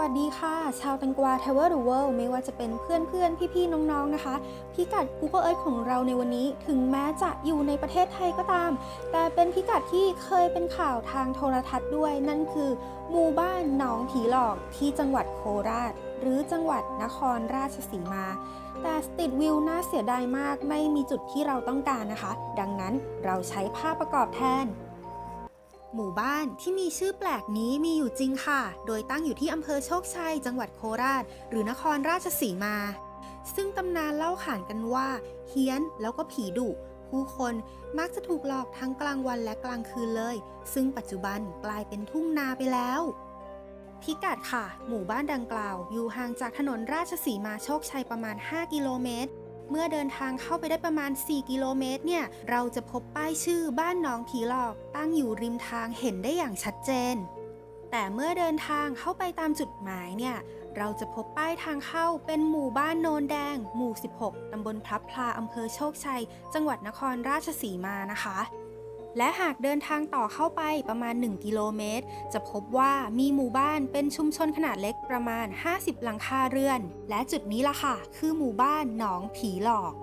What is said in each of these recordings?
วัสดีค่ะ ชาวแตังกวา Travel the World ไม่ว่าจะเป็นเพื่อนๆพี่ๆ น้องๆ นะคะ พิกัด Google Earth ของเราในวันนี้ถึงแม้จะอยู่ในประเทศไทยก็ตาม แต่เป็นพิกัดที่เคยเป็นข่าวทางโทรทัศน์ด้วย นั่นคือ หมู่บ้านหนองผีหลอกที่จังหวัดโคราช หรือจังหวัดนครราชสีมา แต่สติดวิวน่าเสียดายมากไม่มีจุดที่เราต้องการนะคะ ดังนั้นเราใช้ภาพประกอบแทน หมู่บ้านที่มีชื่อแปลกนี้มีอยู่จริงค่ะ โดยตั้งอยู่ที่อำเภอโชคชัย จังหวัดโคราช หรือนครราชสีมา ซึ่งตำนานเล่าขานกันว่า เฮี้ยนแล้วก็ผีดุผู้คนมักจะถูกหลอกทั้งกลางวันและกลางคืนเลย ซึ่งปัจจุบันกลายเป็นทุ่งนาไปแล้ว พิกัดค่ะ หมู่บ้านดังกล่าว อยู่ห่างจากถนนราชสีมาโชคชัยประมาณ 5 กิโลเมตร เมื่อเดินทางเข้าไปได้ประมาณ 4 กิโลเมตรเนี่ย เราจะพบป้ายชื่อบ้านหนองผีหลอก ตั้งอยู่ริมทางเห็นได้อย่างชัดเจน แต่เมื่อเดินทางเข้าไปตามจุดหมายเนี่ย เราจะพบป้ายทางเข้าเป็นหมู่บ้านโนนแดง หมู่ 16 ตำบลพลับพลาอำเภอโชคชัย จังหวัดนครราชสีมานะคะ และหากเดินทางต่อเข้าไปประมาณ 1 กิโลเมตร จะพบว่ามีหมู่บ้านเป็นชุมชนขนาดเล็กประมาณ 50 หลังคาเรือน และจุดนี้ล่ะค่ะ คือหมู่บ้านหนองผีหลอก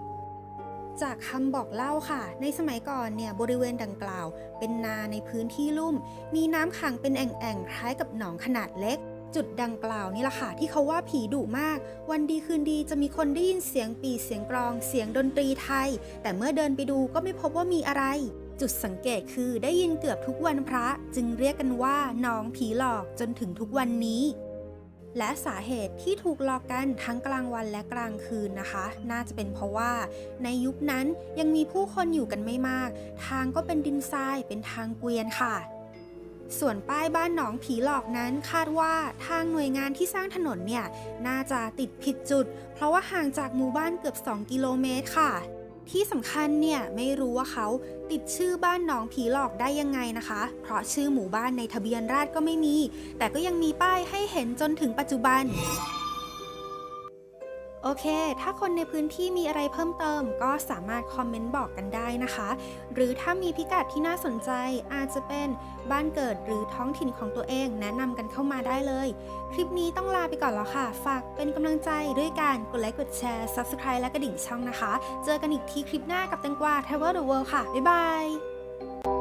จากคำบอกเล่าค่ะ ในสมัยก่อนเนี่ยบริเวณดังกล่าว เป็นนาในพื้นที่ลุ่ม มีน้ำขังเป็นแอ่งๆคล้ายกับหนองขนาดเล็กจุดดังกล่าวนี่ล่ะค่ะที่เขาว่าผีดุมาก วันดีคืนดีจะมีคนได้ยินเสียงปีเสียงกรอง เสียงดนตรีไทย แต่เมื่อเดินไปดูก็ไม่พบว่ามีอะไร จุดสังเกตคือได้ยินเกือบทุกวันพระจึงเรียกกันว่าน้องผีหลอกจนถึงทุกวันนี้ และสาเหตุที่ถูกหลอกกันทั้งกลางวันและกลางคืนนะคะ น่าจะเป็นเพราะว่า ในยุคนั้นยังมีผู้คนอยู่กันไม่มาก ทางก็เป็นดินทรายเป็นทางเกวียนค่ะส่วนป้ายบ้านหนองผีหลอกนั้นคาดว่าทางหน่วยงานที่สร้างถนนเนี่ย น่าจะติดผิดจุด เพราะว่าห่างจากหมู่บ้านเกือบ 2 กิโลเมตรค่ะ ที่สำคัญเนี่ยไม่รู้ว่าเขาติดชื่อบ้านหนองผีหลอกได้ยังไงนะคะ เพราะชื่อหมู่บ้านในทะเบียนราษฎรก็ไม่มี แต่ก็ยังมีป้ายให้เห็นจนถึงปัจจุบัน โอเค ถ้าคนในพื้นที่มีอะไรเพิ่มเติม ก็สามารถคอมเมนต์บอกกันได้นะคะ หรือถ้ามีพิกัดที่น่าสนใจอาจจะเป็นบ้านเกิดหรือท้องถิ่นของตัวเองแนะนำกันเข้ามาได้เลย คลิปนี้ต้องลาไปก่อนแล้วค่ะ ฝากเป็นกำลังใจด้วยการกดไลค์กดแชร์ Subscribe และกระดิ่งช่องนะคะ เจอกันอีกทีคลิปหน้ากับแตงกวา Travel the World ค่ะ บ๊ายบาย